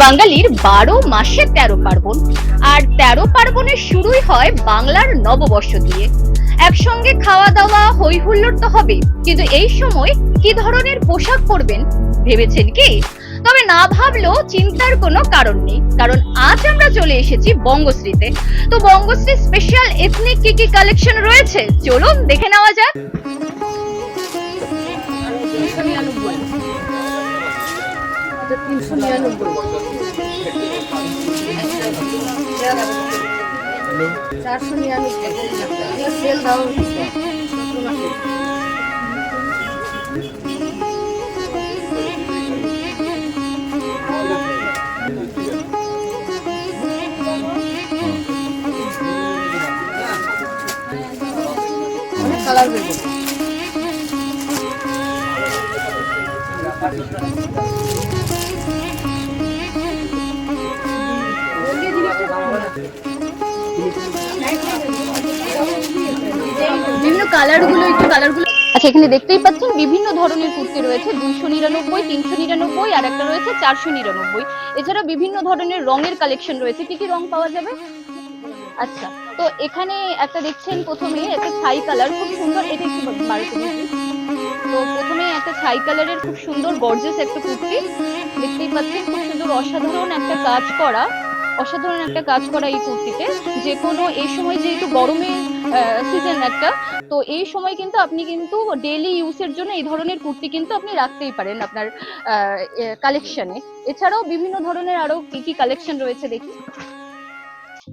বাঙালির বারো মাসে তেরো পার্বণ। আর তেরো পার্বণের শুরুই হয় বাংলার নববর্ষ দিয়ে। একসঙ্গে খাওয়া দাওয়া হই হুল্লোড় তো হবে কিন্তু এই সময় কি ধরনের পোশাক পরবেন ভেবেছেন কি? তবে না ভাবলেও চিন্তার কোনো কারণ নেই। কারণ আজ আমরা চলে এসেছি বঙ্গশ্রীতে। তো বঙ্গশ্রী স্পেশাল এথনিক কি কি কালেকশন রয়েছে? চলুন দেখে নেওয়া যাক। তিনশো নিরানব্বই চারশো নিরানব্বই। সেল অনেক কালার বেরোবে বিভিন্ন কালারগুলো একটু কালারগুলো আচ্ছা এখানে দেখতেই পাচ্ছেন বিভিন্ন ধরনের কুর্তি রয়েছে, দুইশো নিরানব্বই, তিনশো নিরানব্বই, আর একটা রয়েছে চারশো নিরানব্বই। এছাড়া বিভিন্ন ধরনের রঙের কালেকশন রয়েছে। কি কি রং পাওয়া যাবে? আচ্ছা তো এখানে একটা দেখছেন প্রথমে একটা ছাই কালার, খুব সুন্দর, এটা তো প্রথমে একটা ছাই কালারের খুব সুন্দর গর্জেস একটা কুর্তি। দেখতেই পাচ্ছেন, খুব সুন্দর, অসাধারণ একটা কাজ করা। অসাধারণ একটা কাজ করা এই কুর্তিতে। যে কোনো এই সময় যেহেতু গরমের সিজন একটা, তো এই সময় কিন্তু আপনি কিন্তু ডেলি ইউজের জন্য এই ধরনের কুর্তি কিন্তু আপনি রাখতেই পারেন আপনার কালেকশনে এছাড়াও বিভিন্ন ধরনের আরও কি কি কালেকশন রয়েছে দেখি।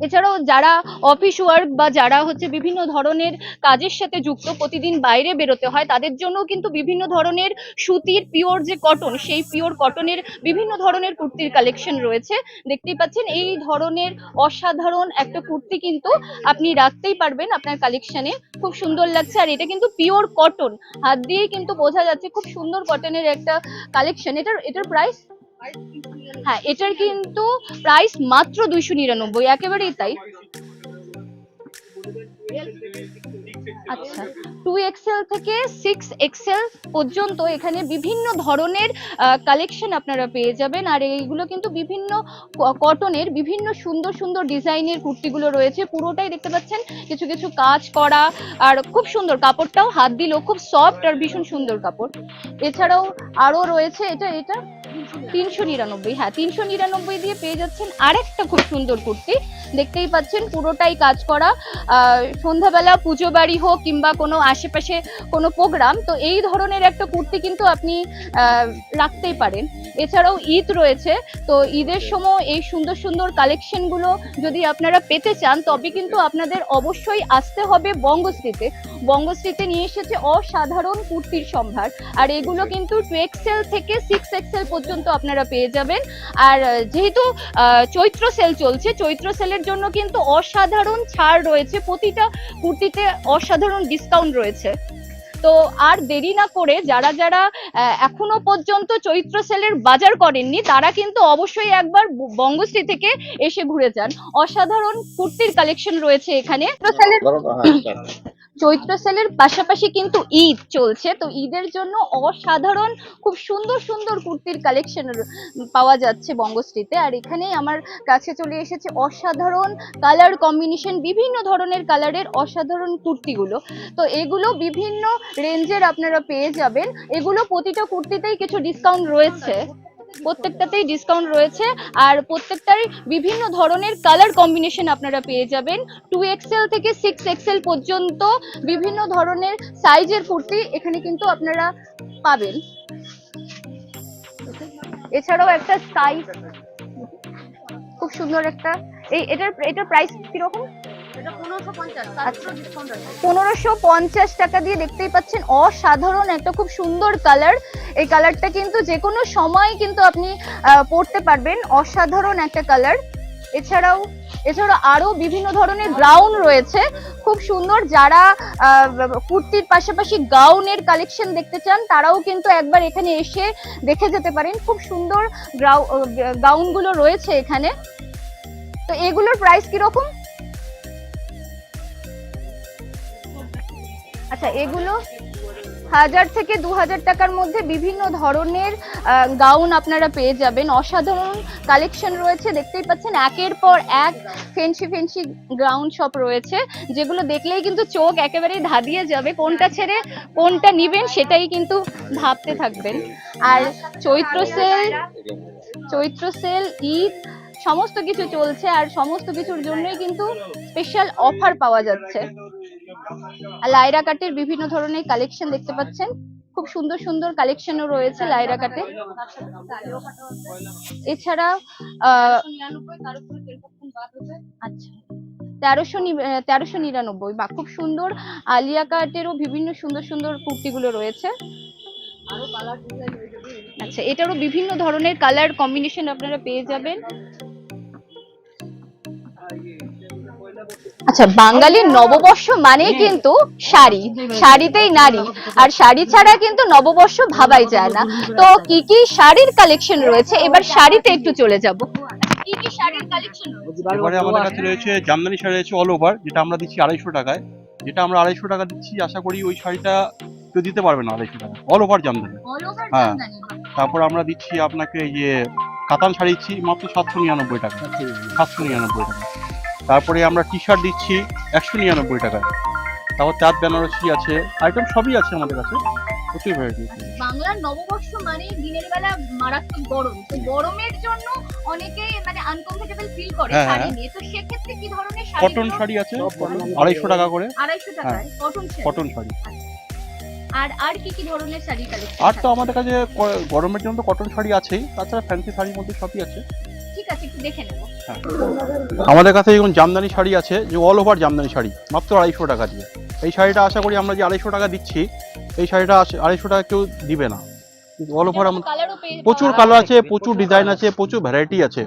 এছাড়াও যারা অফিস ওয়ার্ক বা যারা হচ্ছে বিভিন্ন ধরনের কাজের সাথে যুক্ত প্রতিদিন বাইরে বেরোতে হয়, তাদের জন্য কিন্তু বিভিন্ন ধরনের সুতির পিওর যে কটন সেই পিওর কটনের বিভিন্ন ধরনের কুর্তির কালেকশন রয়েছে। দেখতেই পাচ্ছেন, এই ধরনের অসাধারণ একটা কুর্তি কিন্তু আপনি রাখতেই পারবেন আপনার কালেকশনে খুব সুন্দর লাগছে, আর এটা কিন্তু পিওর কটন হাত দিয়েই কিন্তু বোঝা যাচ্ছে খুব সুন্দর কটনের একটা কালেকশন এটার এটার প্রাইস হ্যাঁ এটার কিন্তু প্রাইস মাত্র দুইশো নিরানব্বই, একেবারেই তাই। আচ্ছা টু এক্সেল থেকে সিক্স এক্সেল পর্যন্ত এখানে বিভিন্ন ধরনের কালেকশন আপনারা পেয়ে যাবেন। আর এইগুলো কিন্তু বিভিন্ন কটনের বিভিন্ন সুন্দর সুন্দর ডিজাইনের কুর্তিগুলো রয়েছে। পুরোটাই দেখতে পাচ্ছেন, কিছু কিছু কাজ করা, আর খুব সুন্দর কাপড়টাও হাত দিলেও খুব সফট আর ভীষণ সুন্দর কাপড়। এছাড়াও আরও রয়েছে, এটা এটা? তিনশো নিরানব্বই হ্যাঁ তিনশো নিরানব্বই দিয়ে পেয়ে যাচ্ছেন আরেকটা খুব সুন্দর কুর্তি। দেখতেই পাচ্ছেন পুরোটাই কাজ করা। সন্ধ্যাবেলা পুজো বাড়ি হোক কিংবা কোনো আশেপাশে কোনো প্রোগ্রাম, তো এই ধরনের একটা কুর্তি কিন্তু আপনি রাখতেই পারেন। এছাড়াও ঈদ রয়েছে, তো ঈদের সময় এই সুন্দর সুন্দর কালেকশনগুলো যদি আপনারা পেতে চান, তবে কিন্তু আপনাদের অবশ্যই আসতে হবে বঙ্গশ্রীতে। বঙ্গশ্রীতে নিয়ে এসেছে অসাধারণ কুর্তির সম্ভার। আর এগুলো কিন্তু টু এক্সেল থেকে সিক্স এক্সেল পর্যন্ত আপনারা পেয়ে যাবেন। আর যেহেতু আহ, চৈত্র সেল চলছে চৈত্র সেলের জন্য কিন্তু অসাধারণ ছাড় রয়েছে। প্রতিটা কুর্তিতে অসাধারণ ডিসকাউন্ট রয়েছে। তো আর দেরি না করে যারা যারা আহ, এখনও পর্যন্ত চৈত্র সেলের বাজার করেননি তারা কিন্তু অবশ্যই একবার বঙ্গশ্রী থেকে এসে ঘুরে যান। অসাধারণ কুর্তির কালেকশন রয়েছে এখানে। চৈত্র সেলের পাশাপাশি কিন্তু ঈদ চলছে। তো ঈদের জন্য অসাধারণ, খুব সুন্দর সুন্দর কুর্তির কালেকশন পাওয়া যাচ্ছে বঙ্গশ্রীতে। আর এখানেই আমার কাছে চলে এসেছে অসাধারণ কালার কম্বিনেশন বিভিন্ন ধরনের কালারের অসাধারণ কুর্তিগুলো। তো এগুলো বিভিন্ন রেঞ্জের আপনারা পেয়ে যাবেন। এগুলো প্রতিটা কুর্তিতেই কিছু ডিসকাউন্ট রয়েছে। প্রত্যেকটাতেই ডিসকাউন্ট রয়েছে। আর প্রত্যেকটারই বিভিন্ন ধরনের কালার কম্বিনেশন আপনারা পেয়ে যাবেন। টু এক্সেল থেকে সিক্স এক্সেল পর্যন্ত বিভিন্ন ধরনের সাইজের কুর্তি এখানে কিন্তু আপনারা পাবেন। এছাড়াও একটা সাইজ খুব সুন্দর একটা এই এটার এটার প্রাইস কীরকম? পনেরোশো পঞ্চাশ আছে। পনেরোশো পঞ্চাশ টাকা দিয়ে দেখতেই পাচ্ছেন অসাধারণ একটা খুব সুন্দর কালার। এই কালারটা কিন্তু যে কোনো সময় কিন্তু আপনি পরতে পারবেন। অসাধারণ একটা কালার। এছাড়াও এছাড়াও আরও বিভিন্ন ধরনের গ্রাউন রয়েছে। খুব সুন্দর যারা কুর্তির পাশাপাশি গাউনের কালেকশন দেখতে চান তারাও কিন্তু একবার এখানে এসে দেখে যেতে পারেন। খুব সুন্দর গাউনগুলো রয়েছে এখানে। তো এগুলোর প্রাইস কীরকম? আচ্ছা এগুলো হাজার থেকে দু হাজার টাকার মধ্যে বিভিন্ন ধরনের গাউন আপনারা পেয়ে যাবেন। অসাধারণ কালেকশন রয়েছে, দেখতেই পাচ্ছেন। একের পর এক ফেন্সি ফেন্সি গ্রাউন্ড শপ রয়েছে, যেগুলো দেখলেই কিন্তু চোখ একেবারেই ধাঁধিয়ে যাবে। কোনটা ছেড়ে কোনটা নিবেন সেটাই কিন্তু ভাবতে থাকবেন। আর চৈত্র সেল চৈত্র সেল, ঈদ, সমস্ত কিছু চলছে, আর সমস্ত কিছুর জন্যই কিন্তু স্পেশাল অফার পাওয়া যাচ্ছে। লাইরা কাটের বিভিন্ন ধরনের কালেকশন দেখতে পাচ্ছেন। খুব সুন্দর সুন্দর কালেকশনও রয়েছে লাইরা কাটে। এছাড়া আচ্ছা তেরোশো তেরোশো নিরানব্বই বা খুব সুন্দর আলিয়া কাটেরও বিভিন্ন সুন্দর সুন্দর কুর্তিগুলো রয়েছে। আচ্ছা এটারও বিভিন্ন ধরনের কালার কম্বিনেশন আপনারা পেয়ে যাবেন। আচ্ছা বাঙালির নববর্ষ মানেই কিন্তু শাড়ি। শাড়িতেই নারী। আর শাড়ি ছাড়া কিন্তু নববর্ষ ভাবাই যায় না। তো কি কি শাড়ির কালেকশন রয়েছে? এবার শাড়িতে একটু চলে যাব। কি কি শাড়ির কালেকশন রয়েছে? আমাদের কাছে রয়েছে জামদানি শাড়ি রয়েছে অল ওভার যেটা আমরা দিচ্ছি আড়াইশো টাকায়। যেটা আমরা আড়াইশো টাকা দিচ্ছি আশা করি ওই শাড়িটা কেউ দিতে পারবে না আড়াইশো টাকা অল ওভার জামদানি। হ্যাঁ। তারপর আমরা দিচ্ছি আপনাকে এই যে কাতান শাড়ি দিচ্ছি মাত্র সাতশো নিরানব্বই টাকা সাতশো নিরানব্বই টাকা তারপরে আমরা টি শার্ট দিচ্ছি একশো নিরানব্বই টাকায়। তারপর চাঁদ বেনারসি আছে আইটেম সবই আছে আমাদের কাছে। প্রচুর ভ্যারাইটি বাংলার নববর্ষ মানে দিনের বেলা মারাত্মক গরম। তো গরমের জন্য অনেকে মানে আনকমফোর্টেবল ফিল করে হ্যাঁ, শাড়ি হ্যাঁ। নিয়ে। তো সেক্ষেত্রে কি ধরনের শাড়ি কটন শাড়ি আছে। আড়াইশো টাকা করে। আড়াইশো টাকায়। কটন শাড়ি? কটন শাড়ি। আর আর কি কি ধরনের শাড়ি কালেকশন আর তো আমাদের কাছে গরমের জন্য তো কটন শাড়ি আছেই। তাছাড়া ফ্যান্সি শাড়ির মধ্যে সবই আছে। ঠিক আছে একটু দেখে নেব। আমাদের কাছে এখন জামদানি শাড়ি আছে যে অল ওভার জামদানি শাড়ি মাত্র আড়াইশো টাকা দিয়ে। এই শাড়িটা আশা করি আমরা যে আড়াইশো টাকা দিচ্ছি এই শাড়িটা আড়াইশো টাকা কেউ দিবে না। অল ওভার প্রচুর কালার আছে প্রচুর ডিজাইন আছে প্রচুর ভ্যারাইটি আছে।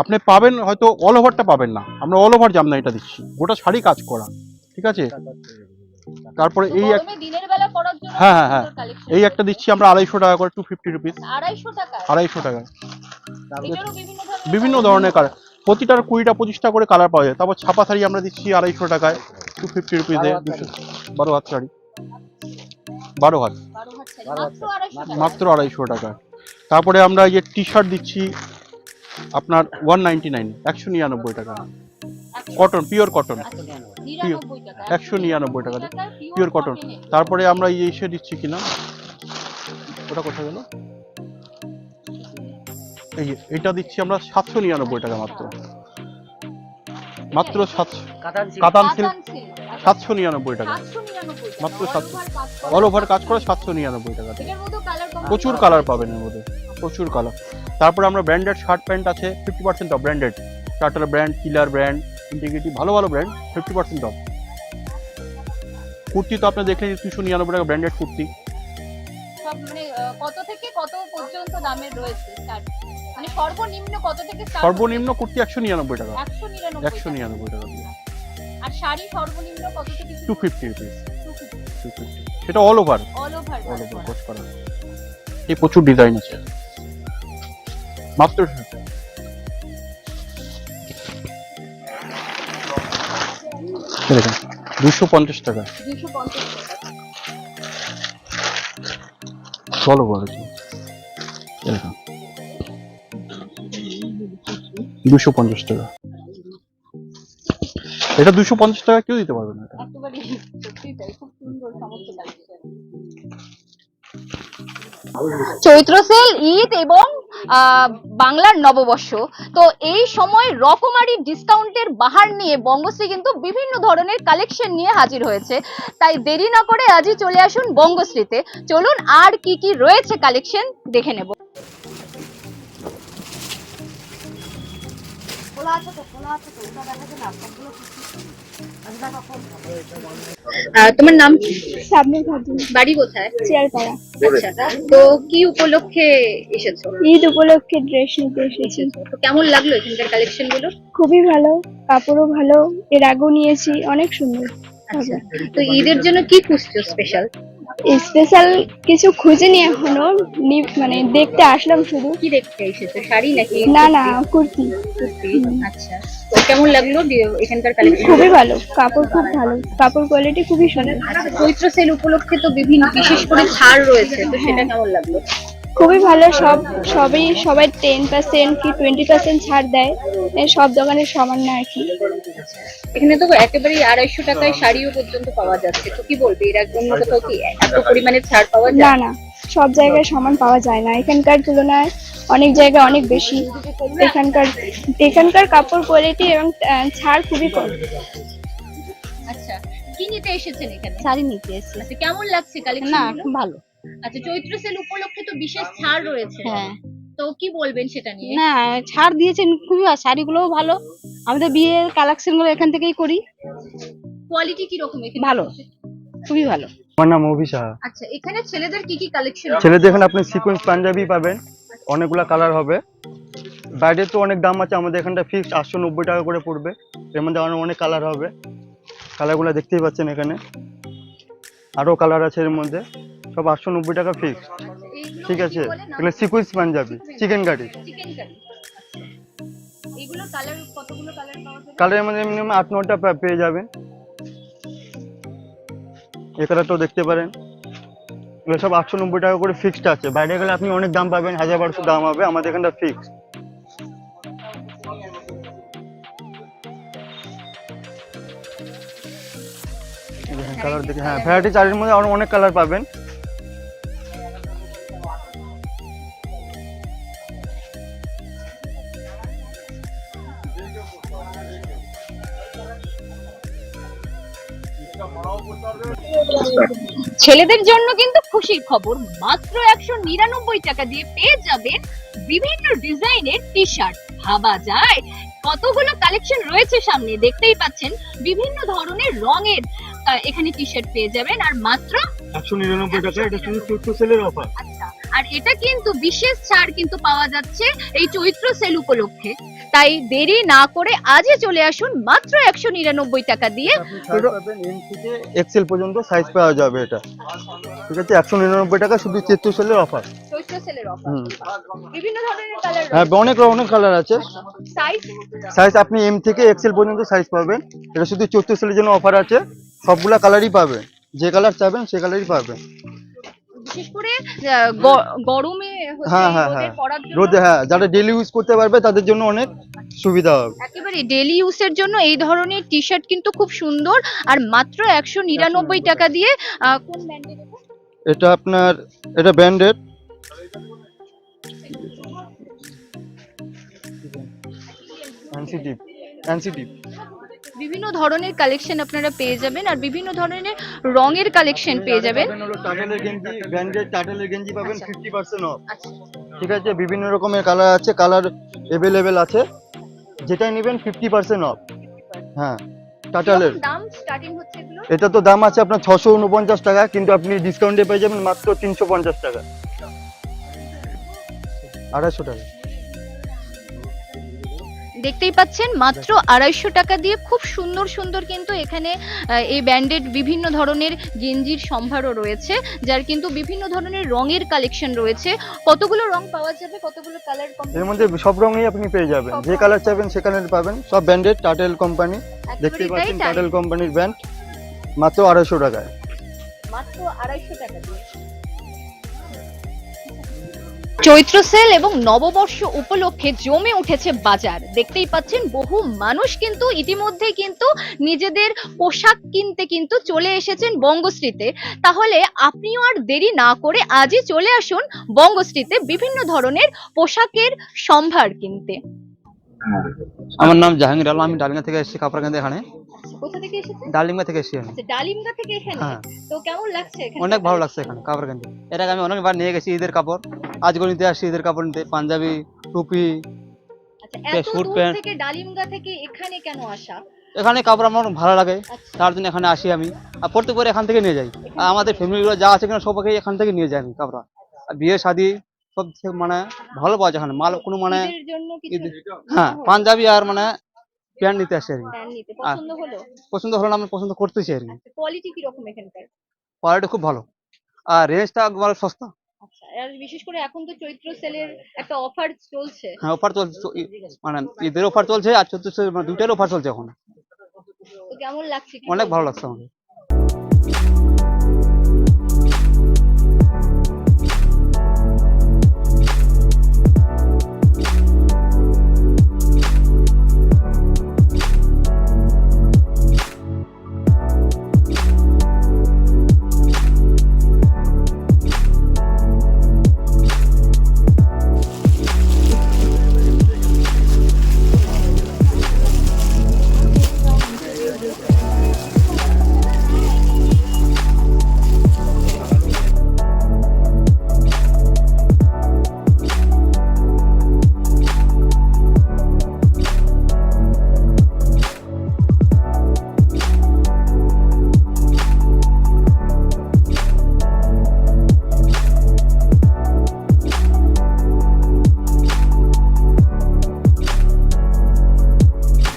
আপনি পাবেন হয়তো অল ওভারটা পাবেন না। আমরা অল ওভার জামদানিটা দিচ্ছি। গোটা শাড়ি কাজ করা। ঠিক আছে? তারপরে এই এক দিনের বেলা পরার জন্য হ্যাঁ, হ্যাঁ, হ্যাঁ। এই একটা দিচ্ছি আমরা আড়াইশো টাকা করে টু ফিফটি রুপিস আড়াইশো টাকা? আড়াইশো টাকা। বিভিন্ন ধরনের বিভিন্ন colour ধরনের কালার প্রতিটার কুড়িটা পঁচিশটা করে কালার পাওয়া যায়। তারপর ছাপা শাড়ি আমরা দিচ্ছি আড়াইশো টাকায় টু ফিফটি রুপিসে দুশো বারো হাত শাড়ি। বারো হাত বারো হাত শাড়ি, মাত্র আড়াইশো টাকা। মাত্র আড়াইশো টাকা। তারপরে আমরা এই যে টি শার্ট দিচ্ছি আপনার ওয়ান নাইনটি নাইন একশো নিরানব্বই টাকা। কটন পিওর কটন একশো নিরানব্বই টাকা পিওর কটন তারপরে আমরা এই এসে দিচ্ছি কিনা? ওটা কোথায় গেল? এই যে, এটা দিচ্ছি আমরা সাতশো নিরানব্বই টাকা মাত্র। মাত্র সাতশো। কাতান সিল্ক সাতশো নিরানব্বই টাকা। মাত্র All 700 over কাজ করা। অল ওভার কাজ করে সাতশো নিরানব্বই টাকা। প্রচুর কালার পাবেন এর মধ্যে। প্রচুর কালার তারপরে আমরা ব্র্যান্ডেড শার্ট প্যান্ট আছে। ফিফটি পার্সেন্ট অফ ব্র্যান্ডেড টাটার ব্র্যান্ড কিলার ব্র্যান্ড ইন্টিগ্রিটি ভালো ভালো brand fifty percent off kurti তো আপনি দেখলেন দুশো নিরানব্বই টাকা ব্র্যান্ডেড কুর্তি। মানে কত থেকে কত পর্যন্ত দামের রয়েছে? মানে সর্বনিম্ন কত থেকে সর্বনিম্ন কুর্তি একশো নিরানব্বই টাকা। একশো নিরানব্বই টাকা। আর শাড়ি সর্বনিম্ন কত থেকে two fifty rupees 250 two fifty সেটা all over all over all over course করা। এই প্রচুর ডিজাইন আছে। মাত্র দেখুন দুশো পঞ্চাশ টাকা। চলো এরকম দুশো পঞ্চাশ টাকা। এটা দুশো পঞ্চাশ টাকা কেউ দিতে পারবে না চৈত্র সেল ঈদ এবং বাংলার নববর্ষ। তো এই সময় রকমারি ডিসকাউন্টের বাহার নিয়ে বঙ্গশ্রী কিন্তু বিভিন্ন ধরনের কালেকশন নিয়ে হাজির হয়েছে। তাই দেরি না করে আজই চলে আসুন বঙ্গশ্রীতে। চলুন আর কি কি রয়েছে কালেকশন দেখে নেব। খোলা আছে তো, খোলা আছে তো, ওটা দেখা যায় না, সবগুলো তোমার নাম? সামনে খাতুন। বাড়ি কোথায়? চেয়ারপাড়া আচ্ছা তো কি উপলক্ষে এসেছ? ঈদ উপলক্ষে ড্রেস নিতে এসেছি। তো কেমন লাগল এখানকার কালেকশনগুলো? খুবই ভালো কাপড়ও ভালো এর আগেও নিয়েছি অনেক সুন্দর। তো ঈদের জন্য কি খুঁজছো স্পেশাল স্পেশাল কিছু খুঁজিনি এখনও। নি- মানে দেখতে আসলাম শুধু। কি দেখতে এসেছ? শাড়ি নাকি না না কুর্তি? কুর্তি। আচ্ছা। তো কেমন লাগল এখানকার কালেকশন খুবই ভালো। কাপড় খুব ভালো। কাপড় কোয়ালিটি খুবই সুন্দর। আচ্ছা চৈত্র সেল উপলক্ষে তো বিভিন্ন বিশেষ করে ছাড় রয়েছে তো সেটা কেমন লাগল? খুবই ভালো সব সবই সবাই টেন পার্সেন্ট কি টোয়েন্টি পার্সেন্ট ছাড় দেয় সব দোকানে সমান না আর কি। এখানে তো একেবারেই আড়াইশো টাকায় শাড়িও পর্যন্ত পাওয়া যাচ্ছে তো কি বলবে? এর অন্য কোথাও কি এত পরিমাণে ছাড় পাওয়া না যায়? না না সব জায়গায় সমান পাওয়া যায় না। এখানকার তুলনায় অনেক জায়গায় অনেক বেশি। এখানকার এখানকার কাপড় কোয়ালিটি এবং ছাড় খুবই কম। আচ্ছা কি নিতে এসেছেন এখানে? শাড়ি নিতে এসেছি। আচ্ছা কেমন লাগছে কালেকশন না খুব ভালো। আচ্ছা চৈত্র সেল উপলক্ষে তো বিশেষ ছাড় রয়েছে। হ্যাঁ তো কি বলবেন সেটা নিয়ে? না ছাড় দিয়েছেন খুবই শাড়িগুলোও ভালো। আমি তো বিয়ের কালেকশনগুলো এখান থেকেই করি। কোয়ালিটি কি রকম এখানে? ভালো। খুবই ভালো। আমার নাম অভি সাহা। আচ্ছা এখানে ছেলেদের কি কি কালেকশন ছেলেদের এখানে আপনি সিকোয়েন্স পাঞ্জাবি পাবেন অনেকগুলা কালার হবে। বাইরে তো অনেক দাম আছে আমাদের এখানটা ফিক্সড আটশো নব্বই টাকা করে পড়বে। এর মধ্যে আরও অনেক কালার হবে। কালারগুলো দেখতেই পাচ্ছেন এখানে। আরও কালার আছে এর মধ্যে। সব আটশো নব্বই টাকা ফিক্সড ঠিক আছে? এগুলো সিকোয়েন্স পাঞ্জাবি। চিকেন কারি এগুলো কালার মধ্যে মিনিমাম আট নটা পেয়ে যাবেন এ কালারটাও দেখতে পারেন। এগুলো সব আটশো নব্বই টাকা করে ফিক্সড আছে। বাইরে গেলে আপনি অনেক দাম পাবেন হাজার বারোশো দাম হবে। আমাদের এখানটা ফিক্সড কালার দেখে হ্যাঁ ভ্যারাইটি চারের মধ্যে আরও অনেক কালার পাবেন। ছেলেদের জন্য কিন্তু খুশির খবর। মাত্র একশো নিরানব্বই টাকা দিয়ে পেয়ে যাবেন বিভিন্ন ডিজাইনের টি শার্ট ভাবা যায়। কতগুলো কালেকশন রয়েছে সামনে দেখতেই পাচ্ছেন। বিভিন্ন ধরনের রঙের এখানে টি শার্ট পেয়ে যাবেন। আর মাত্র একশো নিরানব্বই টাকা এটা শুধু ছোট্ট সেলের অফার আচ্ছা। আর এটা কিন্তু বিশেষ ছাড় কিন্তু পাওয়া যাচ্ছে এই চৈত্র সেল উপলক্ষে। তাই দেরি না করে আজই চলে আসুন মাত্র একশো নিরানব্বই টাকা দিয়ে। এক্সেল পর্যন্ত সাইজ পাওয়া যাবে এটা। ঠিক আছে একশো নিরানব্বই টাকা শুধু চৈত্র সেলের অফার চৈত্র সেলের অফার হুম। বিভিন্ন ধরনের কালার হ্যাঁ অনেক অনেক কালার আছে। সাইজ সাইজ আপনি এম থেকে এক্সেল পর্যন্ত সাইজ পাবেন। এটা শুধু চৈত্র সেলের জন্য অফার আছে। সবগুলা কালারই পাবেন। যে কালার চাবেন সে কালারই পাবেন। বিশেষ করে গরমে হ্যাঁ, হ্যাঁ, রোদে হ্যাঁ। রোদে হ্যাঁ যারা ডেলি ইউজ করতে পারবে তাদের জন্য অনেক সুবিধা হবে। একেবারে ডেলি ইউজের জন্য এই ধরনের টি শার্ট কিন্তু খুব সুন্দর। আর মাত্র একশো নিরানব্বই টাকা দিয়ে কোন ব্র্যান্ডের এটা? এটা আপনার এটা ব্র্যান্ডেড এনসিটিভ এনসিটিভ বিভিন্ন ধরনের কালেকশন আপনারা পেয়ে যাবেন আর বিভিন্ন ধরনের রঙের কালেকশন পেয়ে যাবেন। হলো টাটেলের গেঞ্জি ব্র্যান্ডেড টাটেলের গেঞ্জি পাবেন। ফিফটি পার্সেন্ট অফ ঠিক আছে বিভিন্ন রকমের কালার আছে কালার অ্যাভেলেবেল আছে। যেটাই নেবেন ফিফটি পার্সেন্ট অফ হ্যাঁ টাটালের। কীরকম দাম স্টার্টিং হচ্ছে এগুলো? এটা তো দাম আছে আপনার ছশো উনপঞ্চাশ টাকা কিন্তু আপনি ডিসকাউন্টে পেয়ে যাবেন মাত্র তিনশো পঞ্চাশ টাকা। আড়াইশো টাকা। দেখতেই পাচ্ছেন মাত্র আড়াইশো টাকা দিয়ে খুব সুন্দর সুন্দর কিন্তু এখানে এই ব্যান্ডেড বিভিন্ন ধরনের গেঞ্জির সম্ভারও রয়েছে যার কিন্তু বিভিন্ন ধরনের রঙের কালেকশন রয়েছে। কতগুলো রং পাওয়া যাবে? কতগুলো কালারের মধ্যে সব রঙই আপনি পেয়ে যাবেন। যে কালার চাইবেন সে কালার পাবেন। সব ব্র্যান্ডেড টাটেল কোম্পানি দেখতেই পাচ্ছেন টাটেল কোম্পানির ব্যান্ড মাত্র আড়াইশো টাকায়। মাত্র আড়াইশো টাকা দিয়ে। চৈত্র সেল এবং নববর্ষ উপলক্ষে জমে উঠেছে বাজার। দেখতেই পাচ্ছেন, বহু মানুষ কিন্তু ইতিমধ্যে কিন্তু নিজেদের পোশাক কিনতে কিন্তু চলে এসেছেন বঙ্গশ্রীতে। তাহলে আপনিও আর দেরি না করে আজই চলে আসুন বঙ্গশ্রীতে বিভিন্ন ধরনের পোশাকের সম্ভার কিনতে। আমার নাম জাহাঙ্গীর আলম, আমি ডালিঙ্গা থেকে এসেছি কাপড় এখানে কোথা থেকে এসেছেন ডালিঙ্গা থেকে এসেছি আচ্ছা ডালিমগা থেকে এখানে? হ্যাঁ। তো কেমন লাগছে এখানে? অনেক ভালো লাগছে এখানে কাপড় কিনতে। এর আগে আমি অনেকবার নিয়ে গেছি ঈদের কাপড়। আজকে নিতে আসছি ঈদের কাপড় নিতে। পাঞ্জাবি টুপি আচ্ছা যে এত দূর থেকে ডালিমগা থেকে এখানে কেন আসা? এখানে কাপড় আমার ভালো লাগে আচ্ছা। তার জন্য এখানে আসি আমি। আর প্রত্যেকবার এখান থেকে নিয়ে যাই। আর আমাদের ফ্যামিলিগুলো যা আছে কিনা সবাইকে এখান থেকে নিয়ে যাই আমি কাপড়। আর বিয়ে শাদি সব মানে ভালো পাওয়া যায় এখানে। মাল কোনো মানে হ্যাঁ পাঞ্জাবি আর মানে প্যান্ট নিতে আসি আর কি। প্যান্ট নিতে পছন্দ হলো? পছন্দ হলো না আমি পছন্দ করতেছি আর কি। আচ্ছা কোয়ালিটি কি রকম এখানকার? কোয়ালিটি খুব ভালো। আর রেঞ্জটা একবার সস্তা। আচ্ছা আর বিশেষ করে এখন তো চৈত্র সেলের একটা অফার চলছে। হ্যাঁ অফার চলছে মানে ঈদের অফার চলছে আর চতুর্থ মানে দুইটার অফার চলছে এখন। তো কেমন লাগছে অনেক ভালো লাগছে আমাকে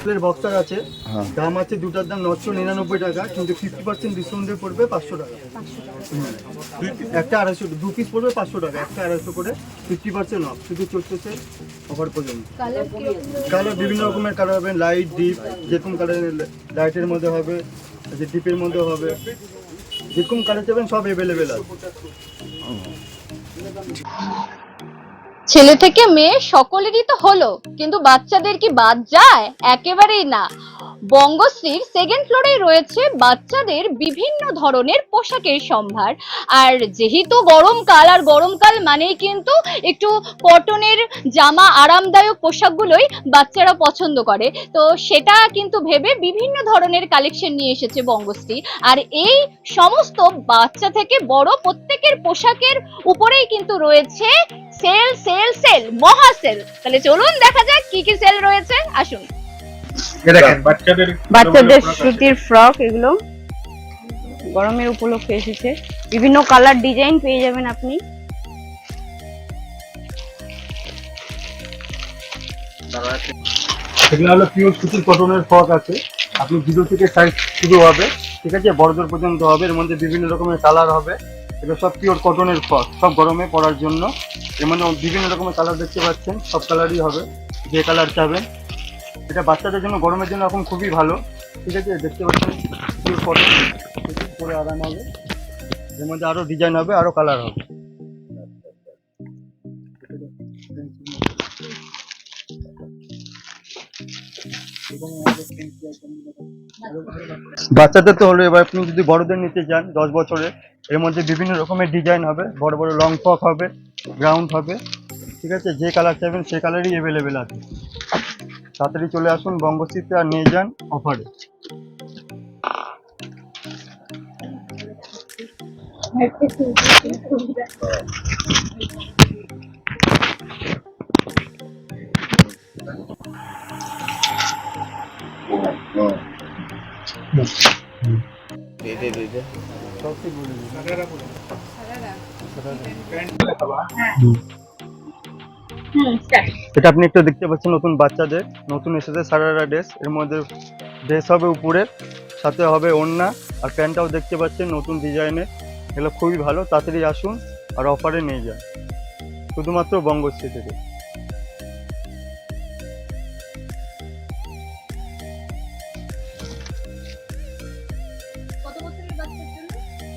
ডিসপ্লের বক্সার আছে। দাম আছে দুটার দাম নশো নিরানব্বই টাকা কিন্তু ফিফটি পার্সেন্ট ডিসকাউন্টে পড়বে পাঁচশো টাকা। একটা আড়াইশো দু পিস পড়বে পাঁচশো টাকা একটা আড়াইশো করে ফিফটি পার্সেন্ট অফ শুধু চলতেছে অফার পর্যন্ত। কালার বিভিন্ন রকমের কালার হবে লাইট ডিপ যেরকম কালারের লাইটের মধ্যে হবে যে ডিপের মধ্যে হবে যেরকম কালার চাবেন সব অ্যাভেলেবেল আছে। ছেলে থেকে মেয়ে সকলেরই তো হলো, কিন্তু বাচ্চাদের কি বাদ যায়? একেবারেই না। বঙ্গশ্রীর সেকেন্ড ফ্লোরেই রয়েছে বাচ্চাদের বিভিন্ন ধরনের পোশাকের সম্ভার। আর যেহেতু গরমকাল, আর গরমকাল মানেই কিন্তু একটু কটনের জামা আরামদায়ক পোশাকগুলোই বাচ্চারা পছন্দ করে। তো সেটা কিন্তু ভেবে বিভিন্ন ধরনের কালেকশন নিয়ে এসেছে বঙ্গশ্রী। আর এই সমস্ত বাচ্চা থেকে বড় প্রত্যেকের পোশাকের উপরেই কিন্তু রয়েছে সেল সেল সেল মহা সেল। তাহলে চলুন দেখা যাক কি কি সেল রয়েছে। আসুন। বাচ্চাদের সুতির ফ্রক এগুলো গরমের উপলক্ষে এসেছে। বিভিন্ন কালার ডিজাইন পেয়ে যাবেন আপনি। সেগুলো হলো পিওর সুতির কটনের ফ্রক আছে। আপনি জিরো থেকে সাইজ শুরু হবে। ঠিক আছে? বড়দের পর্যন্ত হবে। এর মধ্যে বিভিন্ন রকমের কালার হবে। এগুলো সব পিওর কটনের ফ্রক সব গরমে পরার জন্য। মধ্যে বিভিন্ন রকমের কালার দেখতে পাচ্ছেন, সব কালারই হবে, যে কালার চাবেন। এটা বাচ্চাদের জন্য, গরমের জন্য এখন খুবই ভালো। ঠিক আছে, দেখতে পাচ্ছেন পিওর কটন পরে আরাম হবে। এর মধ্যে আরও ডিজাইন হবে আরও কালার হবে। বাচ্চাদের তো হলো, এবার আপনি যদি বড়দের নিতে চান দশ বছরের এর মধ্যে বিভিন্ন রকমের ডিজাইন হবে। বড় বড় লং ফ্রক হবে গ্রাউন্ড হবে। ঠিক আছে? যে কালার চাইবেন সে কালারই অ্যাভেলেবেল আছে। তাড়াতাড়ি চলে আসুন বঙ্গশ্রীতে আর নিয়ে যান অফারে এটা আপনি একটু দেখতে পাচ্ছেন নতুন বাচ্চাদের, নতুন এসেছে সারারা ড্রেস এর মধ্যে ড্রেস হবে উপরের সাথে হবে ওড়না, আর প্যান্টটাও দেখতে পাচ্ছেন নতুন ডিজাইনের এগুলো খুবই ভালো, তাড়াতাড়ি আসুন আর অফারে নিয়ে যান। শুধুমাত্র বঙ্গশ্রী থেকে।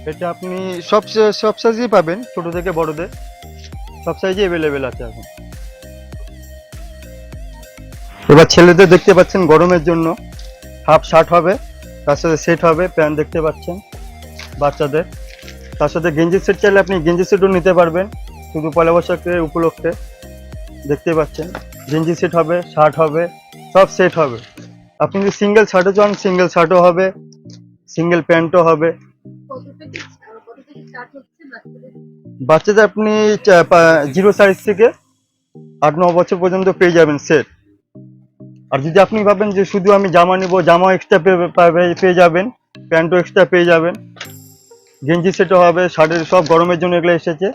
এটা আপনি সব সব সাইজই পাবেন, ছোট থেকে বড়দের। সব সাইজই অ্যাভেলেবেল আছে এখন। এবার ছেলেদের দেখতে পাচ্ছেন গরমের জন্য। হাফ শার্ট হবে, তার সাথে সেট হবে প্যান্ট দেখতে পাচ্ছেন বাচ্চাদের। তার সাথে গেঞ্জি সেট চাইলে আপনি গেঞ্জি সেটও নিতে পারবেন, শুধু পয়লা বৈশাখের উপলক্ষে। দেখতে পাচ্ছেন, গেঞ্জি সেট হবে শার্ট হবে, সব সেট হবে। আপনি যদি সিঙ্গেল শার্টও চান সিঙ্গেল শার্টও হবে সিঙ্গেল প্যান্টও হবে। বাচ্চাদের আপনি জিরো সাইজ থেকে আট ন বছর পর্যন্ত পেয়ে যাবেন সেট আর যদি আপনি ভাবেন যে শুধু আমি জামা নিব জামা এক্সট্রা পেয়ে যাবেন প্যান্টও এক্সট্রা পেয়ে যাবেন গেঞ্জি সেটও হবে শার্টের সব গরমের জন্য এগুলো এসেছে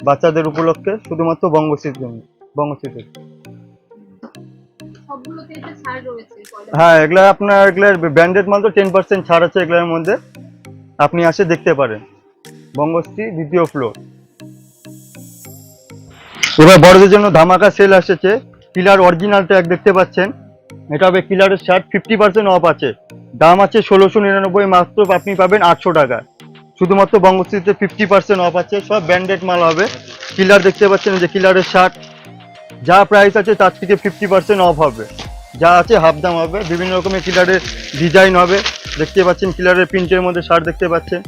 বাচ্চাদের উপলক্ষে শুধুমাত্র বঙ্গশ্রীর জন্য বঙ্গশ্রীতে পয়লা হ্যাঁ এগুলা আপনার এগুলার ব্র্যান্ডেড মাল তো টেন পার্সেন্ট ছাড় আছে এগুলোর মধ্যে আপনি আসে দেখতে পারেন। বঙ্গশ্রী দ্বিতীয় ফ্লোর এবার বড়দের জন্য ধামাকা সেল এসেছে। কিলার অরিজিনাল ট্যাগ দেখতে পাচ্ছেন। এটা হবে কিলারের শার্ট ফিফটি পার্সেন্ট অফ আছে। দাম আছে ষোলোশো নিরানব্বই, মাত্র আপনি পাবেন আটশো টাকা। শুধুমাত্র বঙ্গশ্রীতে ফিফটি পার্সেন্ট অফ আছে, সব ব্র্যান্ডেড মাল হবে। কিলার দেখতে পাচ্ছেন যে কিলারের শার্ট যা প্রাইস আছে, তার থেকে ফিফটি পার্সেন্ট অফ হবে। যা আছে হাফ দাম হবে। বিভিন্ন রকমের কিলারের ডিজাইন হবে। দেখতে পাচ্ছেন কিলারের প্রিন্টের মধ্যে শার্ট দেখতে পাচ্ছেন।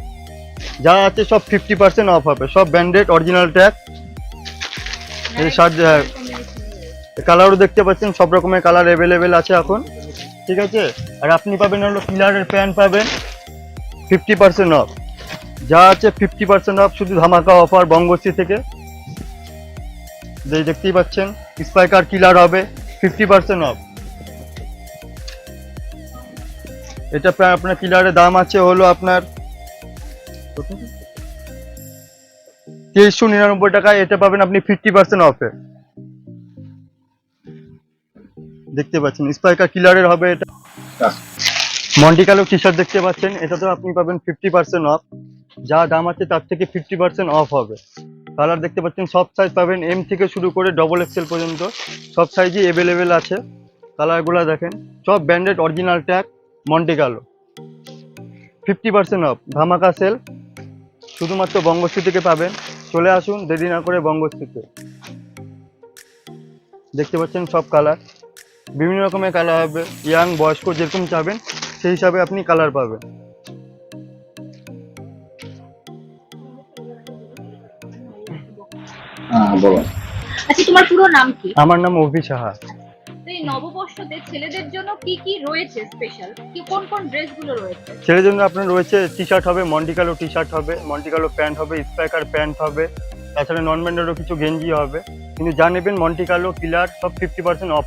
যা আছে, সব ফিফটি পার্সেন্ট অফ হবে। সব ব্র্যান্ডেড অরিজিনাল ট্যাগ কালারও দেখতে পাচ্ছেন, সব রকমের কালার অ্যাভেলেবেল আছে এখন, ঠিক আছে? আর আপনি পাবেন হলো কিলারের প্যান্ট পাবেন ফিফটি পার্সেন্ট অফ যা আছে ফিফটি পার্সেন্ট অফ শুধু ধামাকা অফার বঙ্গশ্রী থেকে। দেখতেই পাচ্ছেন স্পাইকার কিলার হবে ফিফটি পার্সেন্ট অফ এটা আপনার কিলারের দাম আছে হলো আপনার তেইশশো নিরানব্বই টাকায় এটা পাবেন আপনি ফিফটি পার্সেন্ট অফে দেখতে পাচ্ছেন স্পাইকার কিলারের হবে এটা। মন্টিকালো টি শার্ট দেখতে পাচ্ছেন, এটাতেও আপনি পাবেন ফিফটি পার্সেন্ট অফ যা দাম আছে তার থেকে ফিফটি পার্সেন্ট অফ হবে। কালার দেখতে পাচ্ছেন, সব সাইজ পাবেন এম থেকে শুরু করে ডবল এক্সেল পর্যন্ত। সব সাইজই অ্যাভেলেবেল আছে। কালারগুলো দেখেন, সব branded original tag Monte Carlo fifty percent off ধামাকা সেল শুধুমাত্র বঙ্গশ্রী থেকে পাবেন। চলে আসুন দেরি না করে বঙ্গশ্রীতে দেখতে পাচ্ছেন সব কালার বিভিন্ন রকমের কালার হবে। ইয়াং বয়স্ক যেরকম চাবেন সেই হিসাবে আপনি কালার পাবেন। আচ্ছা তোমার পুরো নাম কি? আমার নাম অভি সাহা। নববর্ষতে ছেলেদের জন্য কি কি রয়েছে স্পেশাল কি কোন কোন ড্রেসগুলো রয়েছে? ছেলের জন্য আপনার রয়েছে টি শার্ট হবে মন্টিকালো টি শার্ট হবে মন্টিকালো প্যান্ট হবে স্পাইকার প্যান্ট হবে তাছাড়া নন ব্র্যান্ডেরও কিছু গেঞ্জি হবে। কিন্তু যা নেবেন মন্টিকালো কিলার সব ফিফটি পার্সেন্ট অফ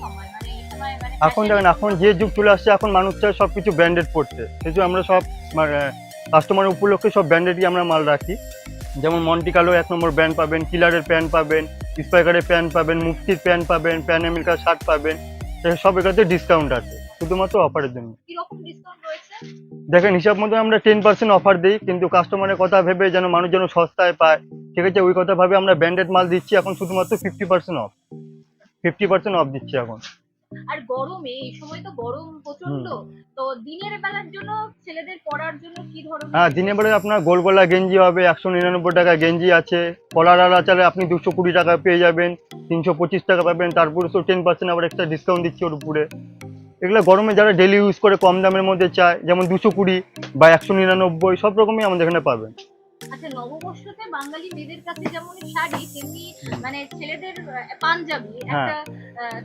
সময়? মানে এই সময় মানে এখন দেখেন এখন যে যুগ চলে আসছে এখন মানুষ চায় সব কিছু ব্র্যান্ডেড পড়তে সেজন্য আমরা সব কাস্টমার উপলক্ষে সব ব্র্যান্ডেডই আমরা মাল রাখি। যেমন মন্টিকালো এক নম্বর ব্র্যান্ড পাবেন কিলারের প্যান্ট পাবেন স্পাইকারের প্যান্ট পাবেন মুক্তির প্যান্ট পাবেন প্যান আমেরিকার শার্ট পাবেন সব এখানে ডিসকাউন্ট আছে শুধুমাত্র অফারের জন্য। দেখেন হিসাব মতো আমরা টেন পার্সেন্ট অফার দিই কিন্তু কাস্টমারের কথা ভেবে যেন মানুষ যেন সস্তায় পায় ঠিক আছে? ওই কথা ভাবে আমরা ব্র্যান্ডেড মাল দিচ্ছি এখন শুধুমাত্র fifty percent off fifty percent off দিচ্ছি এখন। আর গরমে এই সময় তো গরম প্রচণ্ড তো দিনের বেলার জন্য ছেলেদের পরার জন্য কি ধরনের হ্যাঁ দিনের বেলায় আপনার গোল গলা গেঞ্জি হবে একশো নিরানব্বই টাকা গেঞ্জি আছে। কলার আলা চালে আপনি দুশো কুড়ি টাকা পেয়ে যাবেন তিনশো পঁচিশ টাকা পাবেন তারপরে তো টেন পার্সেন্ট আবার এক্সট্রা ডিসকাউন্ট দিচ্ছি ওর উপরে। এগুলো গরমে যারা ডেলি ইউজ করে কম দামের মধ্যে চায় যেমন দুশো কুড়ি বা একশো নিরানব্বই সব রকমই আমাদের এখানে পাবেন। আচ্ছা নববর্ষতে বাঙালি মেয়েদের কাছে যেমন শাড়ি তেমনি মানে ছেলেদের পাঞ্জাবি। হ্যাঁ। একটা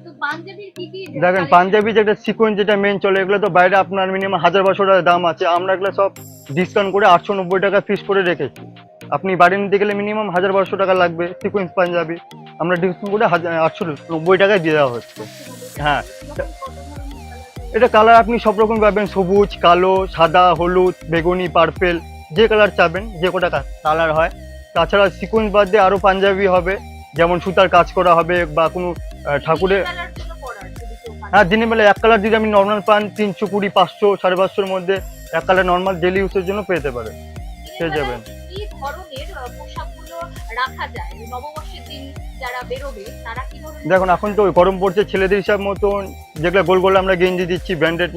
তো পাঞ্জাবির কি কি দেখেন পাঞ্জাবি যেটা সিকোয়েন্স যেটা মেন চলে এগুলো তো বাইরে আপনার মিনিমাম হাজার বারোশো টাকা দাম আছে। আমরা এগুলো সব ডিসকাউন্ট করে আটশো নব্বই টাকা ফিক্স করে রেখেছি। আপনি বাড়ি নিতে গেলে মিনিমাম হাজার বারোশো টাকা লাগবে সিকোয়েন্স পাঞ্জাবি। আমরা ডিসকাউন্ট করে আটশো নব্বই টাকায় দিয়ে দেওয়া হচ্ছে। হ্যাঁ। এটা কালার আপনি সব রকম পাবেন সবুজ কালো সাদা হলুদ বেগুনি পার্পেল যে কালার চাবেন যে কটা কালার হয় তাছাড়া সিকোয়েন্স বাদ দিয়ে আরও পাঞ্জাবি হবে যেমন সুতার কাজ করা হবে বা কোনো ঠাকুরের। হ্যাঁ দিনের বেলা এক কালার যদি আপনি নর্মাল পান তিনশো কুড়ি পাঁচশো সাড়ে পাঁচশোর মধ্যে এক কালার নর্মাল ডেলি ইউজের জন্য পেতে পারেন পেয়ে যাবেন। দেখুন এখন তো গরম পড়ছে ছেলেদের হিসাব মতন যেগুলো গোল গোল আমরা গেঞ্জি দিচ্ছি ব্র্যান্ডেড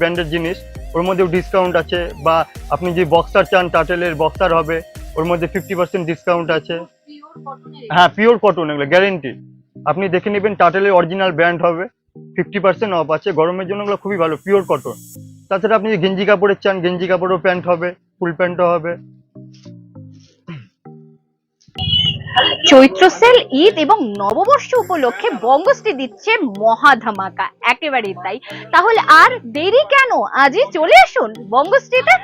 ব্র্যান্ডেড জিনিস ওর মধ্যেও ডিসকাউন্ট আছে, বা আপনি যে বক্সার চান টাটেলের বক্সার হবে, ওর মধ্যে ফিফটি পার্সেন্ট ডিসকাউন্ট আছে। হ্যাঁ পিওর কটন এগুলো গ্যারেন্টি আপনি দেখে নেবেন টাটেলের অরিজিনাল ব্র্যান্ড হবে ফিফটি পার্সেন্ট অফ আছে। গরমের জন্য ওগুলো খুবই ভালো পিওর কটন তাছাড়া আপনি যে গেঞ্জি কাপড়ের চান, গেঞ্জি কাপড়ও প্যান্ট হবে ফুল প্যান্টও হবে। চৈত্র সেল, ঈদ এবং নববর্ষ উপলক্ষে বঙ্গশ্রী দিচ্ছে মহা ধামাকা একেবারেই তাই। তাহলে আর দেরি কেন? আজই চলে আসুন বঙ্গশ্রীতে।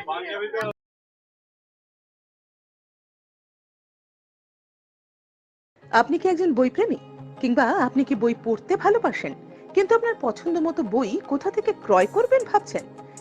আপনি কি একজন বইপ্রেমী? কিংবা আপনি কি বই পড়তে ভালোবাসেন? কিন্তু আপনার পছন্দ মতো বই কোথা থেকে ক্রয় করবেন ভাবছেন?